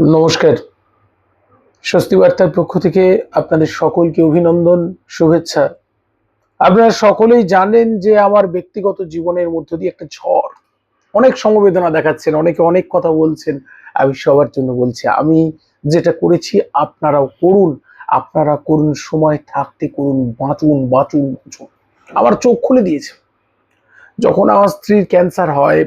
নমস্কার। স্বস্তি বার্তার পক্ষ থেকে আপনাদের সকলকে অভিনন্দন, শুভেচ্ছা। আপনারা সকলেই জানেন যে আমার ব্যক্তিগত জীবনের মধ্য দিয়ে একটা ঝড়। অনেক সমবেদনা দেখাচ্ছেন, অনেকে অনেক কথা বলছেন, আমি সবার জন্য বলছি, আমি যেটা করেছি আপনারাও করুন, আপনারা করুন, সময় থাকতে করুন, বাঁচুন বাঁচুন বাঁচুন। আমার চোখ খুলে দিয়েছে। যখন আমার স্ত্রীর ক্যান্সার হয়,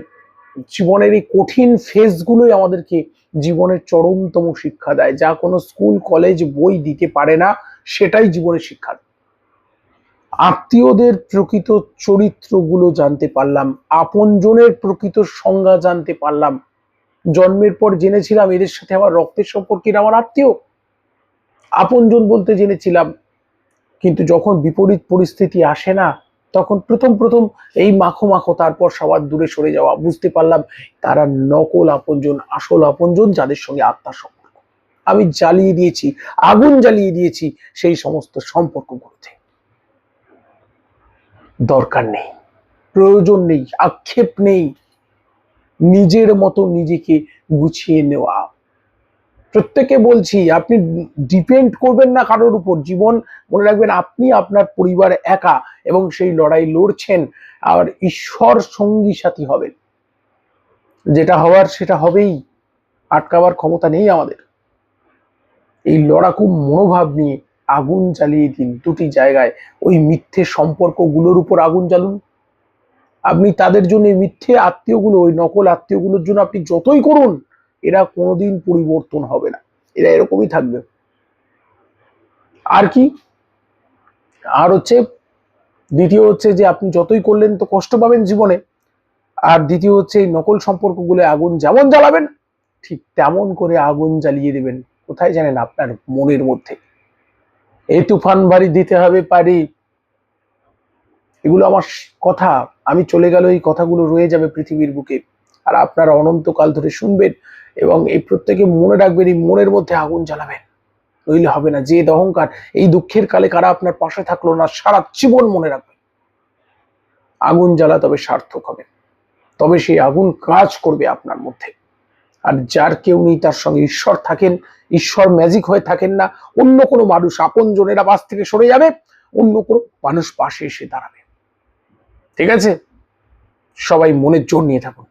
জীবনের এই কঠিন ফেজগুলোই আমাদেরকে জীবনের চরমতম শিক্ষা দেয়, যা কোনো স্কুল, কলেজ, বই দিতে পারে না, সেটাই জীবনের শিক্ষা। আত্মীয়দের প্রকৃত চরিত্রগুলো জানতে পারলাম, আপনজনের প্রকৃত সংজ্ঞা জানতে পারলাম জন্মের পর জেনেছিলাম এদের সাথে আমার রক্তের সম্পর্কের আমার আত্মীয় আপনজন বলতে জেনেছিলাম, কিন্তু যখন বিপরীত পরিস্থিতি আসে না তখন প্রথম প্রথম এই মাখো মাখো, তারপর সবার দূরে সরে যাওয়া, বুঝতে পারলাম তারা নকল আপনজন, আসল আপনজন যাদের সঙ্গে আত্মার সম্পর্ক। আমি জ্বালিয়ে দিয়েছি, আগুন জ্বালিয়ে দিয়েছি, সেই সমস্ত সম্পর্কগুলোতে দরকার নেই, প্রয়োজন নেই, আক্ষেপ নেই। নিজের মতো নিজেকে গুছিয়ে নেওয়া। প্রত্যেকে বলছি, আপনি ডিপেন্ড করবেন না কারোর উপর। জীবন, মনে রাখবেন, আপনি আপনার পরিবার একা এবং সেই লড়াই লড়ছেন আর ঈশ্বর সঙ্গী সাথী হবেন। যেটা হওয়ার সেটা হবেই, আটকাবার ক্ষমতা নেই আমাদের। এই লড়াকু মনোভাব নিয়ে আগুন জ্বালিয়ে দিন দুটি জায়গায়। ওই মিথ্যে সম্পর্কগুলোর উপর আগুন জ্বালুন। আপনি তাদের জন্য মিথ্যে আত্মীয়গুলো, ওই নকল আত্মীয়গুলোর জন্য আপনি যতই করুন এরা কোনোদিন পরিবর্তন হবে না। এরা এরকমই থাকবে। আর কি? আর হচ্ছে, দ্বিতীয় হচ্ছে যে আপনি যতই করলেন তো কষ্ট পাবেন জীবনে। আর দ্বিতীয় হচ্ছে এই নকল সম্পর্কগুলো আগুন যেমন জ্বালাবেন, ঠিক তেমন করে আগুন জ্বালিয়ে দেবেন। কোথায় জানেন আপনার মনের মধ্যে? এই তুফান বাড়ি দিতে হবে পারি। এগুলো আমার কথা। আমি চলে গেল, এই কথাগুলো রয়ে যাবে পৃথিবীর বুকে। আর আপনারা অনন্তকাল ধরে শুনবেন এবং এই প্রত্যেকে মনে রাখবেন, এই মনের মধ্যে আগুন জ্বালাবেন। নইলে হবে না। যে অহংকার, এই দুঃখের কালে কারা আপনার পাশে থাকল না, সারা জীবন মনে রাখবেন। আগুন জ্বালা তবে সার্থক হবে। তবে সেই আগুন কাজ করবে আপনার মধ্যে। আর যার কেউ নেই, তার সঙ্গে ঈশ্বর থাকেন। ঈশ্বর ম্যাজিক হয়ে থাকেন না। অন্য কোনো মানুষ, আপন জনেরা পাশ থেকে সরে যাবে। অন্য কোনো মানুষ পাশে এসে দাঁড়াবে। ঠিক আছে? সবাই মনের জোর নিয়ে থাকুন।